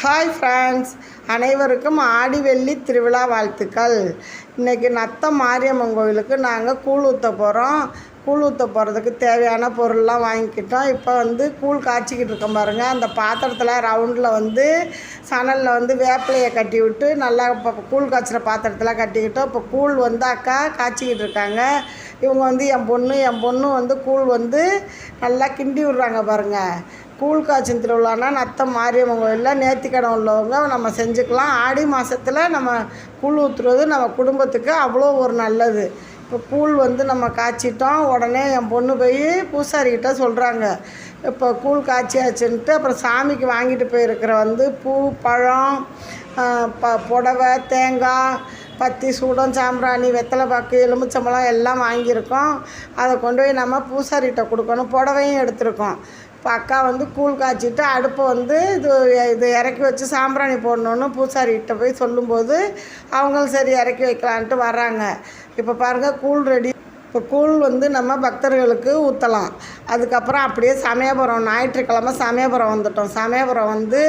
Hi friends அனைவருக்கும் ஆடி வெள்ளி திருவிழா வாழ்த்துக்கள். இன்றைக்கி நத்தம் மாரியம்மன் கோவிலுக்கு நாங்கள் கூழ் ஊற்ற போகிறோம் கூழ் ஊற்ற போகிறதுக்கு தேவையான பொருள்லாம் வாங்கிக்கிட்டோம். இப்போ வந்து கூழ் காய்ச்சிக்கிட்டு இருக்கோம் பாருங்கள் அந்த பாத்திரத்தில் ரவுண்டில் வந்து சணலில் வந்து வேப்பிலையை கட்டி விட்டு நல்லா இப்போ கூழ் காய்ச்சிற பாத்திரத்தில் கட்டிக்கிட்டோம். இப்போ கூழ் வந்து அக்கா காய்ச்சிக்கிட்டு இருக்காங்க. இவங்க வந்து என் பொண்ணு என் பொண்ணு வந்து கூழ் வந்து நல்லா கிண்டி விட்றாங்க பாருங்கள் கூழ் காய்ச்சல் திருவிழானா நத்தம் மாரியம்மன் கோயிலில் நேர்த்திக்கடன் உள்ளவங்க நம்ம செஞ்சுக்கலாம். ஆடி மாதத்தில் நம்ம கூழ் ஊற்றுறது நம்ம குடும்பத்துக்கு அவ்வளோ ஒரு நல்லது. இப்போ கூழ் வந்து நம்ம காய்ச்சிட்டோம் உடனே என் பொண்ணு போய் பூசாரிக்கிட்ட சொல்கிறாங்க இப்போ கூழ் காய்ச்சியாச்சுன்ட்டு அப்புறம் சாமிக்கு வாங்கிட்டு போயிருக்கிற வந்து பூ பழம் ப புடவை தேங்காய் பத்தி சூடம் சாம்பிராணி வெத்தலை பாக்கு எலுமிச்சம்பழம் எல்லாம் வாங்கியிருக்கோம். அதை கொண்டு போய் நம்ம பூசாரிகிட்ட கொடுக்கணும். புடவையும் எடுத்திருக்கோம். இப்போ அக்கா வந்து கூழ் காய்ச்சிட்டு அடுப்பை வந்து இது இது இறக்கி வச்சு சாம்பிராணி போடணுன்னு பூசாரிகிட்ட போய் சொல்லும்போது அவங்களும் சரி இறக்கி வைக்கலான்ட்டு வராங்க இப்போ பாருங்கள் கூழ் ரெடி. இப்போ கூழ் வந்து நம்ம பக்தர்களுக்கு ஊற்றலாம் அதுக்கப்புறம் அப்படியே சமயபுரம் ஞாயிற்றுக்கிழமை சமயபுரம் வந்துட்டோம். சமயபுரம் வந்து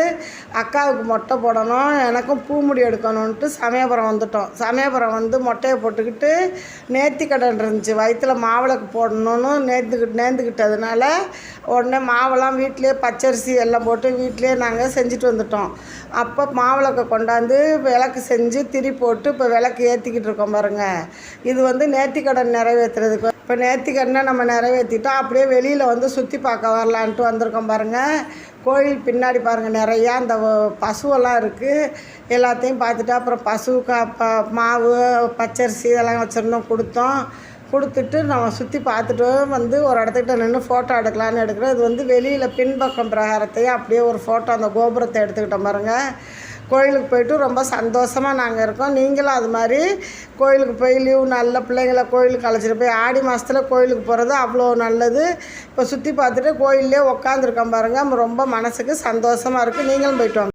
அக்காவுக்கு மொட்டை போடணும் எனக்கும் பூமுடி எடுக்கணுன்ட்டு சமயபுரம் வந்துட்டோம். சமயபுரம் வந்து மொட்டையை போட்டுக்கிட்டு நேர்த்திக்கடன் இருந்துச்சு. வயிற்றுல மாவிளக்கு போடணும்னு நேர்ந்துக்கிட்டு நேர்ந்துக்கிட்டதுனால உடனே மாவெல்லாம் வீட்டிலே பச்சரிசி எல்லாம் போட்டு வீட்டிலே நாங்கள் செஞ்சுட்டு வந்துட்டோம். அப்போ மாவிளக்கை கொண்டாந்து விளக்கு செஞ்சு திரி போட்டு இப்போ விளக்கு ஏற்றிக்கிட்டு இருக்கோம் பாருங்கள் இது வந்து நேர்த்திக்கடன் நிறைவேற்றுறதுக்கு இப்போ நேர்த்திக்கடனை நம்ம நிறைவேற்றிட்டோம் அப்படியே வெளியில் வந்து சுற்றி பார்க்க வரலான்ட்டு வந்திருக்கோம் பாருங்கள் கோயில் பின்னாடி பாருங்கள் நிறையா அந்த பசுவெல்லாம் இருக்குது எல்லாத்தையும் பார்த்துட்டு அப்புறம் பசுவுக்கு ப மாவு பச்சரிசி இதெல்லாம் வச்சுருந்தோம் கொடுத்தோம். கொடுத்துட்டு நம்ம சுற்றி பார்த்துட்டு வந்து ஒரு இடத்துக்கிட்ட நின்று ஃபோட்டோ எடுக்கலான்னு எடுக்கிறோம். இது வந்து வெளியில் பின்பக்கம் பிரகாரத்தையும் அப்படியே ஒரு ஃபோட்டோ அந்த கோபுரத்தை எடுத்துக்கிட்டோம் பாருங்கள் கோயிலுக்கு போயிட்டு ரொம்ப சந்தோஷமாக நாங்கள் இருக்கோம். நீங்களும் அது மாதிரி கோயிலுக்கு போய் லீவ் நல்ல பிள்ளைங்கள கோயிலுக்கு அழைச்சிட்டு போய் ஆடி மாதத்தில் கோயிலுக்கு போகிறது அவ்வளோ நல்லது. இப்போ சுற்றி பார்த்துட்டு கோயிலே உட்காந்துருக்கோம் பாருங்கள் ரொம்ப மனசுக்கு சந்தோஷமாக இருக்குது நீங்களும் போயிட்டு வாங்க.